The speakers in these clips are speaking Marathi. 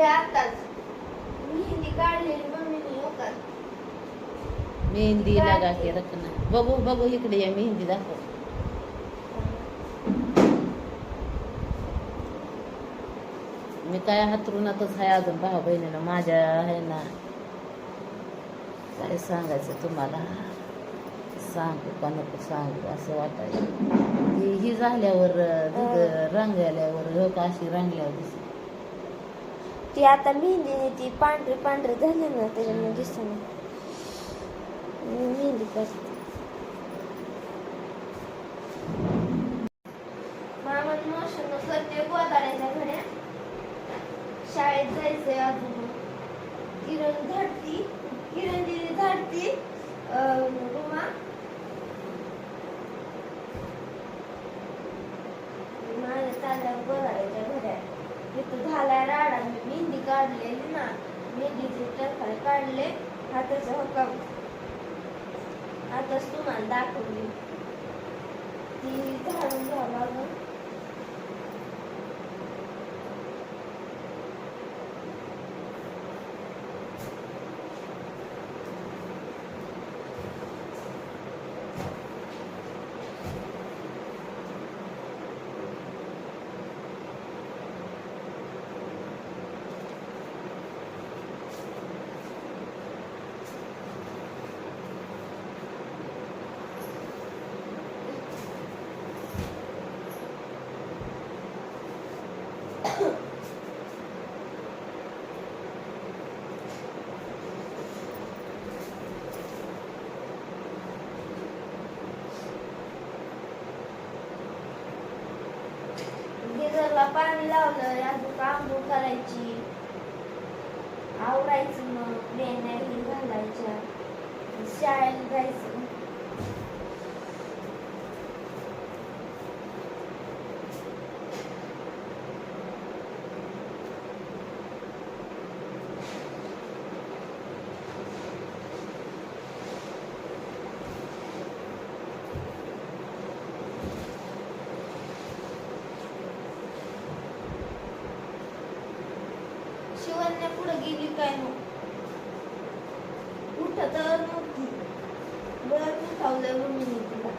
काढले आताच. मेहंदी काढलेली मम्मीने लोकात मेहंदी लगा के रखना बघू बघू इकडे या मेहंदी दाखव. मी काय हातरुणातच आहे अजून भाऊ बहिणीला माझ्या आहे ना काय सांगायचं तुम्हाला? सांगू का नको सांगू असं वाटायचं. ही झाल्यावर रंगल्यावर हो का अशी रंगल्यावर ती आता मेहंदीने ती पांढरी पांढरी झाली ना त्याच्यामुळे दिसत मेहंदी करते. मामा मोशन करते गोदाड्याच्या घड्या शाळेत जायचंय अजून. किरण धाडती किरण दिदी झाडती अं, रुमा माझ्या चालल्या गोदाड्याच्या घड्या. तिथं झालाय राडा काढलेली ना डिजिटल फळ काढले हाताचा हुकम. आताच तुम्हाला दाखवली ती झाडून घ्यावं लागून पाणी लावलं अजून आंघोळ करायची. आवडायचं मग बेण्या घालायच्या शाळेत जायचं. कन्या पुढे गेली काय मग? उठत नव्हती. बरं उठावलं म्हणून तिला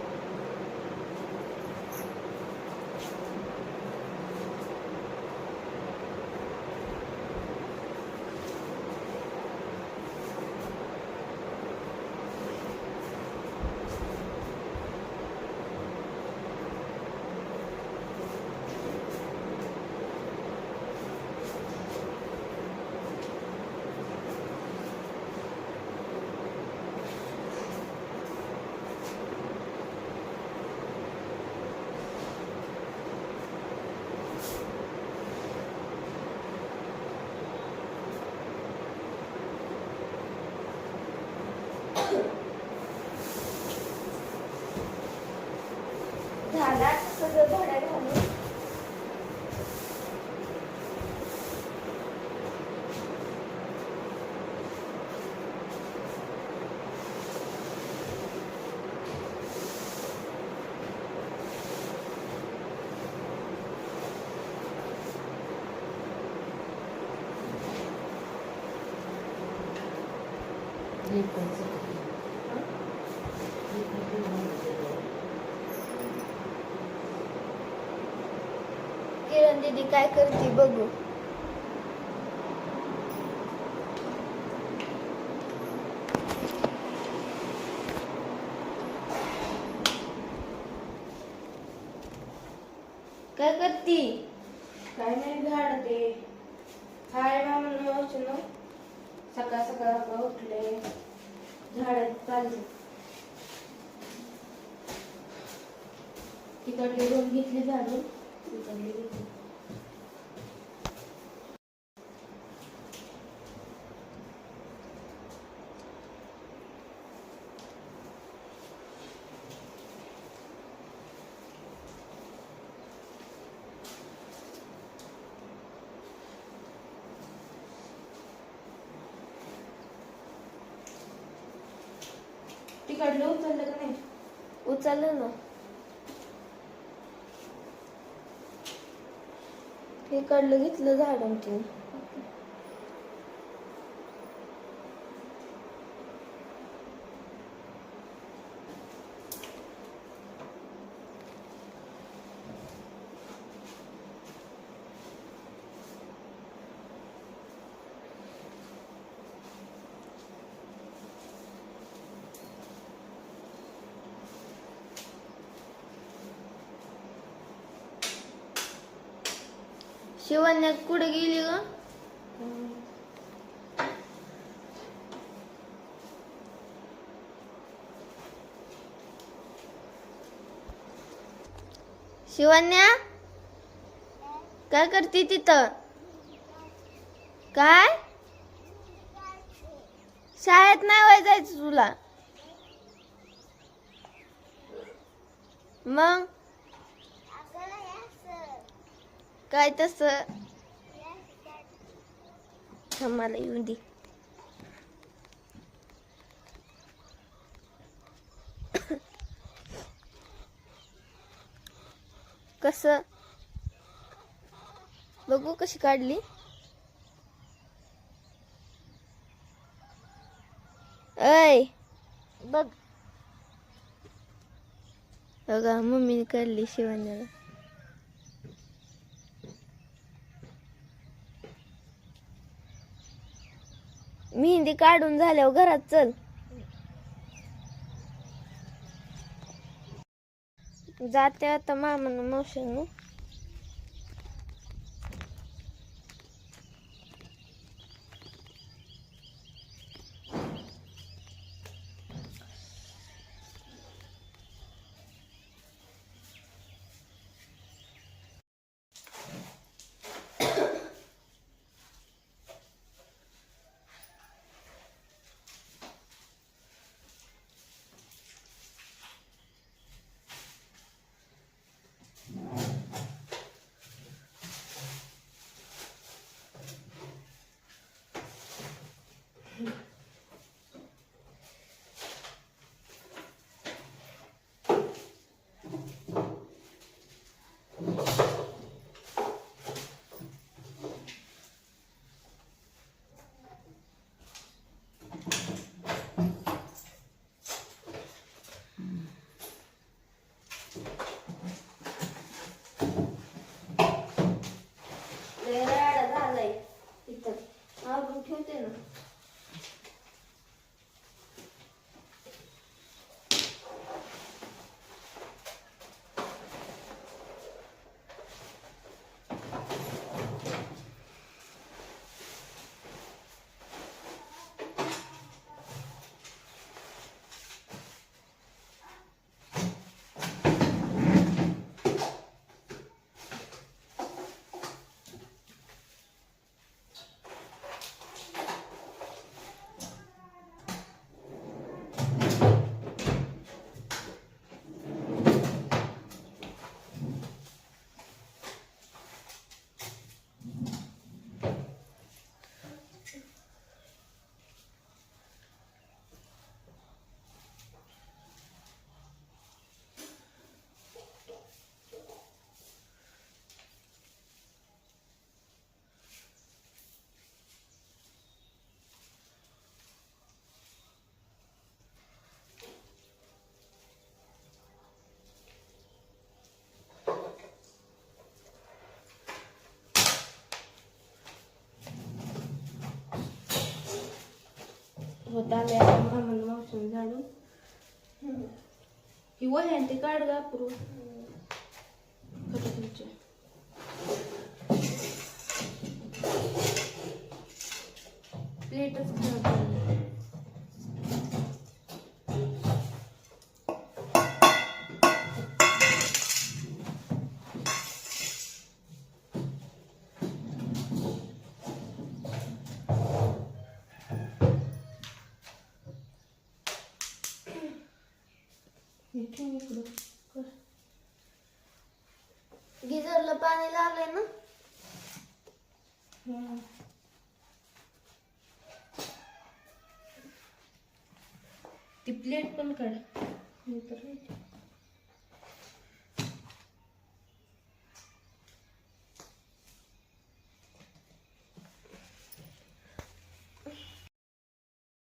झाला आता सगळं भाड्या घालून हे पण सगळं. किरण दीदी काय करते बघू. काय करती? काय नाही झाड ते हाय मामा सकाळ सकाळ सकाळ उठले. झाडात चालले. तिकडले दोन घेतले झाडून तिकडले घेतले तिकडलं उचललं का नाही? उचललं ना. इकडलं घेतलं झाडून ते शिवण्या कुठे गेली ग? शिवन्या? काय करते तिथं? काय? शाळेत नाही वय जायचं तुला? मग? काय तस? मला येऊन दे. कस? बघू कशी काढली. ऐ बघ. बघा मम्मीने काढली शिवण्याला. मेहंदी काढून झाल्यावर घरात चल. जाते आता मामा मावशी होत आले आता मामानं मावशीनं झाडून ही वह्या ती प्लेट पण काढ.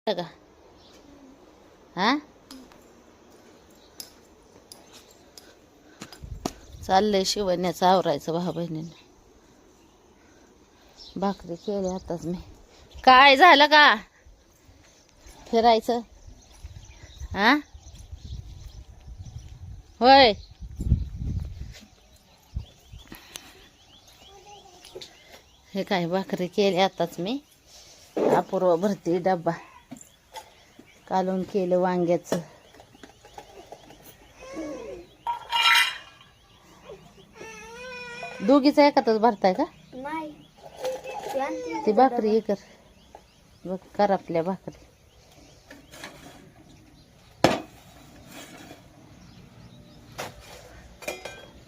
का हा? चाललंय शिवण्याचं आवरायचं भाऊ बहिणीने. भाकरी केली आताच मी. काय झालं का? फिरायचं? हा होय. हे काय भाकरी केली आताच मी. अपूर्व भरती डब्बा. कालून केलं वांग्याचं. दोघीचा एकातच भरताय का? ती भाकरी हे कर. बघ कर आपल्या भाकरी.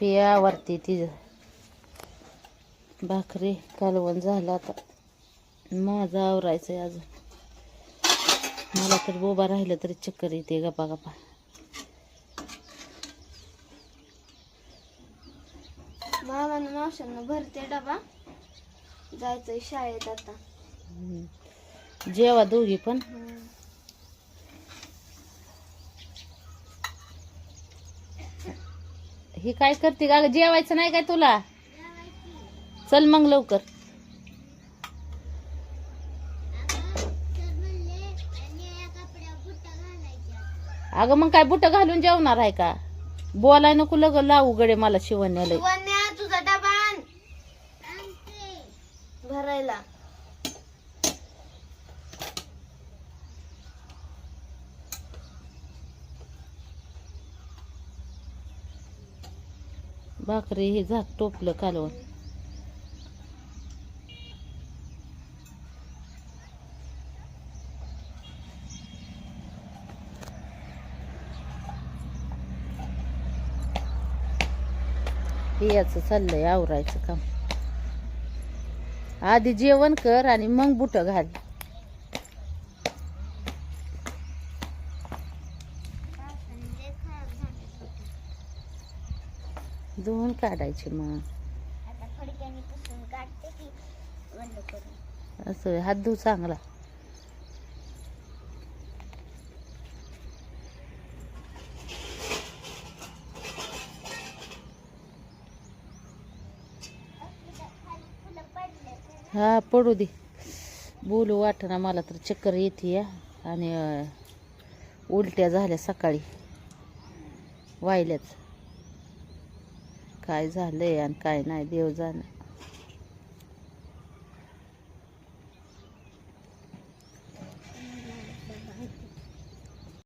पियावरती ती भाकरी कालवण झालं आता. माझं आवरायचं आहे अजून. मला तर बोबा राहिलं तरी चक्कर येते गपा गपा मामानं मावशांना भरते डबा. जायचंय शाळेत आता. जेवा दोघी पण? ही काय करते का जेवायचं नाही काय तुला? चल मग लवकर. अगं मग काय बुट घालून जेवणार आहे का? बोलाय नको लग लावू गडे मला शिवण्याला. तुझा डबा भरायला. भाकरी हे झाक टोपलं कालवण याचं चाललंय आवरायचं काम. आधी जेवण कर आणि मग बुट घाल. धुवून काढायचे मग. असं हात धुव चांगला. हा पडू दे. बोलू वाटना मला तर चक्कर येते या. आणि उलट्या झाल्या सकाळी. वाहिल्याच काय झालंय आणि काय नाही देव जाणं